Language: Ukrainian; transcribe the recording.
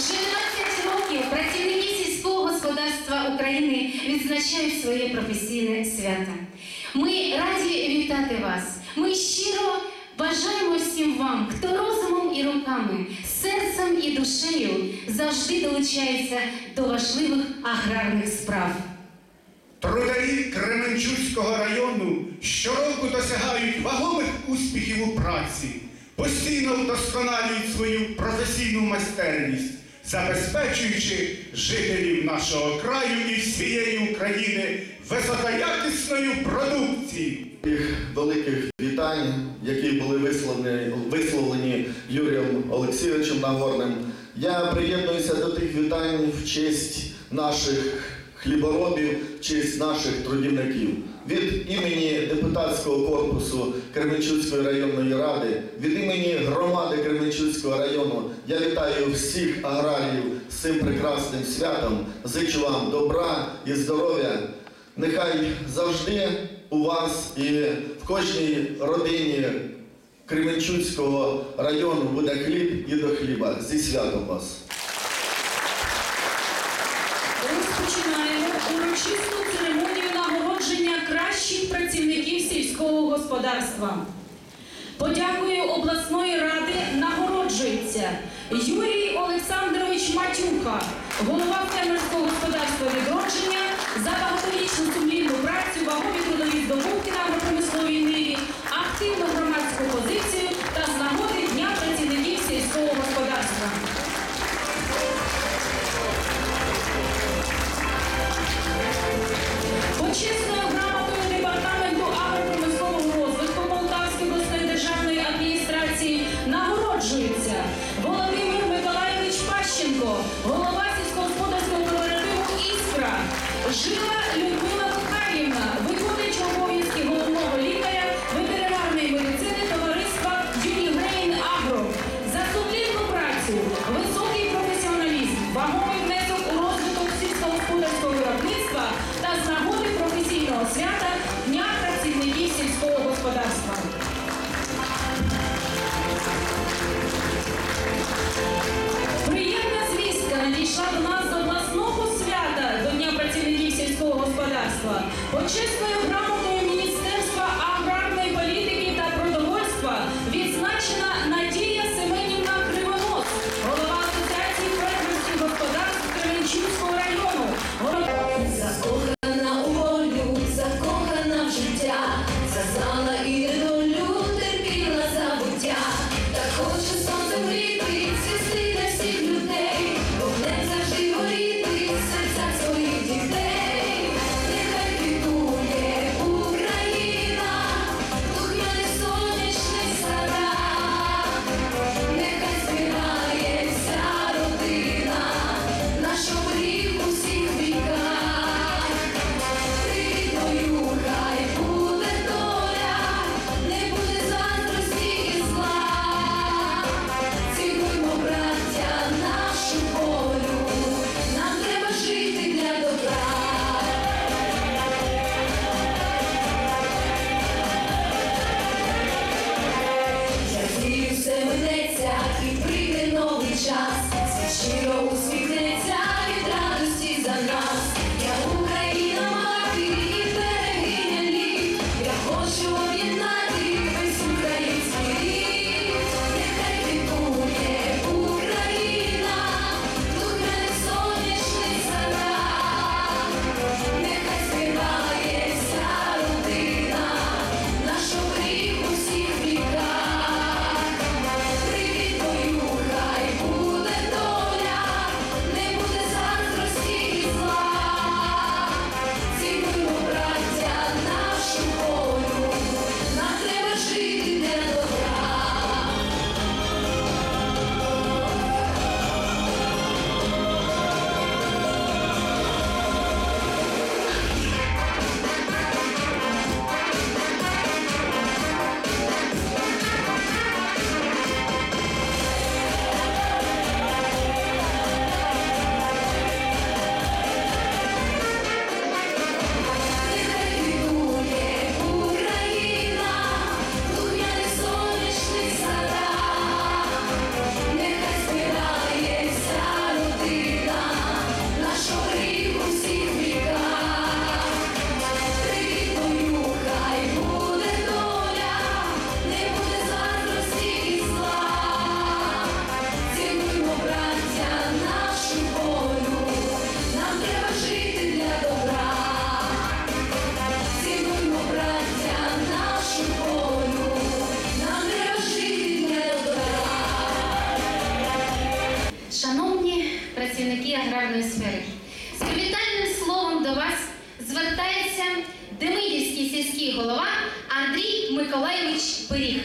16 років працівники сільського господарства України відзначають своє професійне свято. Ми раді вітати вас. Ми щиро бажаємо всім вам, хто розумом і руками, серцем і душею завжди долучається до важливих аграрних справ. Трударі Кременчуцького району щороку досягають вагомих успіхів у праці, постійно вдосконалюють свою професійну майстерність забезпечуючи жителів нашого краю і всієї України високоякісною продукцією. Великих вітань, які були висловлені, висловлені Юрієм Олексійовичем Нагорним, я приєднуюся до тих вітань в честь наших хліборобів, в честь наших трудівників. Від імені депутатського корпусу Кременчуцької районної ради, від імені громади Кременчуцького району я вітаю всіх аграріїв з цим прекрасним святом. Зичу вам добра і здоров'я. Нехай завжди у вас і в кожній родині Кременчуцького району буде хліб і до хліба. Зі святом вас! Розпочинаємо урочисту церемонію нагородження кращих працівників сільського господарства. Подякою обласної ради нагороджується Юрій Олександрович Матюха, голова фермерського господарства відродження за багаторічну сумлінну працю, вагові трудові здобутки прийшла до нас з обласного свята до Дня працівників сільського господарства. Почесною грамотою аграрної сфери. З привітальним словом до вас звертається Демидівський сільський голова Андрій Миколайович Пиріг.